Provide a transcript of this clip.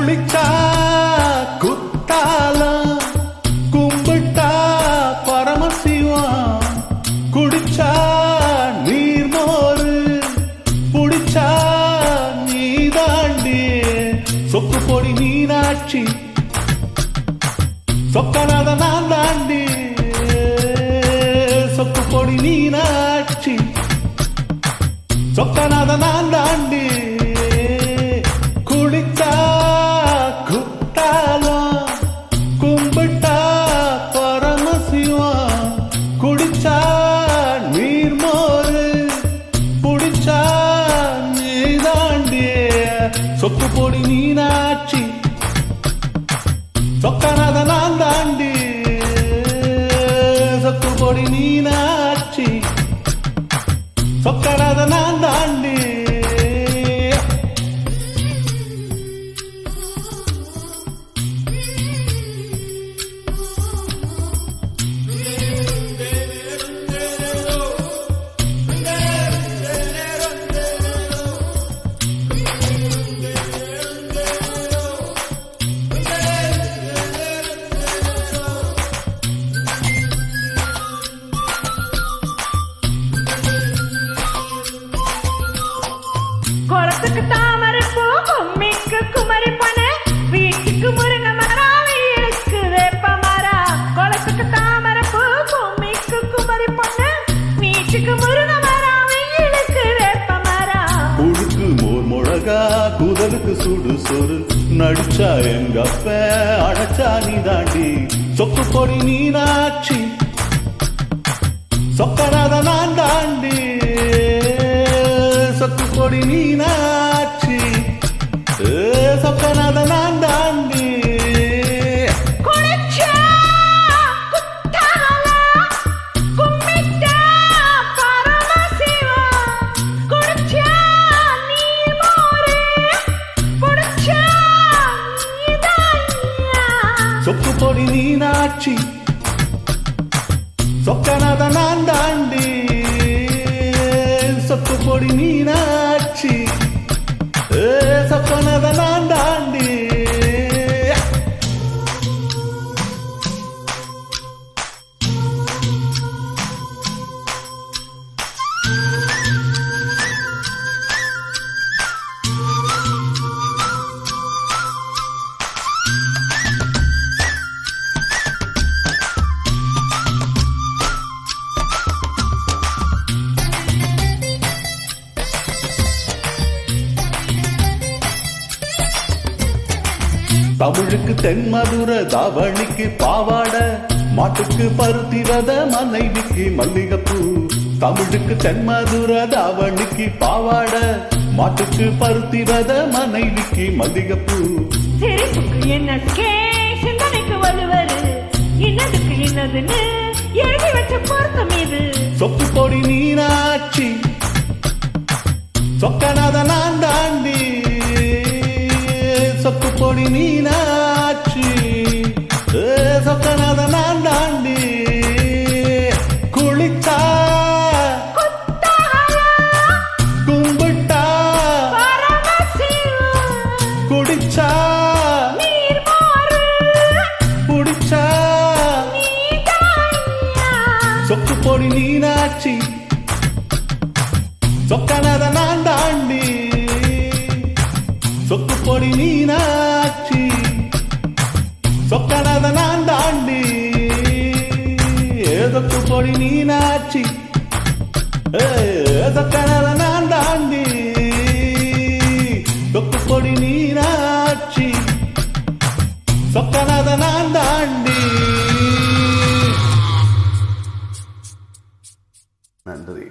குளிச்சா குத்தாலம் கும்பிட்டா பரமசிவம். குடிச்சா நீர்மோரு புடிச்சா நீ தாண்டி சொக்கு பொடி மீனாட்சி சொக்கநாத நான் தாண்டி. சொக்கு பொடி மீனாட்சி சொக்கநாத நான் தாண்டி. சொக்கு பொடி மீனாட்சி. சொக்கநாத நான் தாண்டி. சொக்கு பொடி மீனாட்சி. சொக்கநாத நான் குளத்துக்கு தாமரை பூ கும்மிக்கு குமரி பண்ண. வீட்டுக்கு முருங்க மரம் வீட்டுக்கு வேப்ப மரம் குளத்துக்கு தாமரை பூ கும்மிக்கு குமரி பண்ண. வீட்டுக்கு முருங்க மரம் வீட்டுக்கு வேப்ப மரம் புழுக்கு மோர் முழகா குதலுக்கு சுடு சொரு. நடிச்சா எங்க அப்ப அடைச்சா நீ தாண்டி. சொக்கு பொடி நீனாட்சி. சொக்கராத நான் தாண்டி. குடிச்சா நீர் மோரு புடிச்சா நீதாய்யா சொக்கு பொடி மீனாட்சி சொக்கநாத நான் தாண்டி சொக்கு பொடி மீனாட்சி ஏ, சொக்கநாத தமிழுக்கு தென்மதுர தாவணிக்கு பாவாட மாட்டுக்கு பருத்தி ரத மனைவிக்கு மல்லிகைப்பூ. தமிழுக்கு தென்மதுர தாவணிக்கு பாவாட மாட்டுக்கு பருத்தி ரத மனைவிக்கு மல்லிகைப்பூ. சிந்தனைக்கு வலுவரு? இன்னதுக்கு இன்னதுன்னு எழுதி வச்ச பொருத்தம் இது. சொக்கு பொடி மீனாட்சி. சொக்கநாத நான் தாண்டி பொடி மீனாட்சி. சொக்கநாத நான் தாண்டி. குளித்தா. கும்பிட்டா. குடிச்சா. நீதாய்யா சொக்கு பொடி மீனாட்சி. சொக்கநாத நான் ಸೊಕ್ಕಣದ ನಾನ್ ದಾಂಡಿ ಏದೊಕ್ಕು ಕೊಡಿ ನೀನಾಚಿ ಸೊಕ್ಕಣದ ನಾನ್ ದಾಂಡಿ ದೊಕ್ಕು ಕೊಡಿ ನೀನಾಚಿ ಸೊಕ್ಕಣದ ನಾನ್ ದಾಂಡಿ நன்றி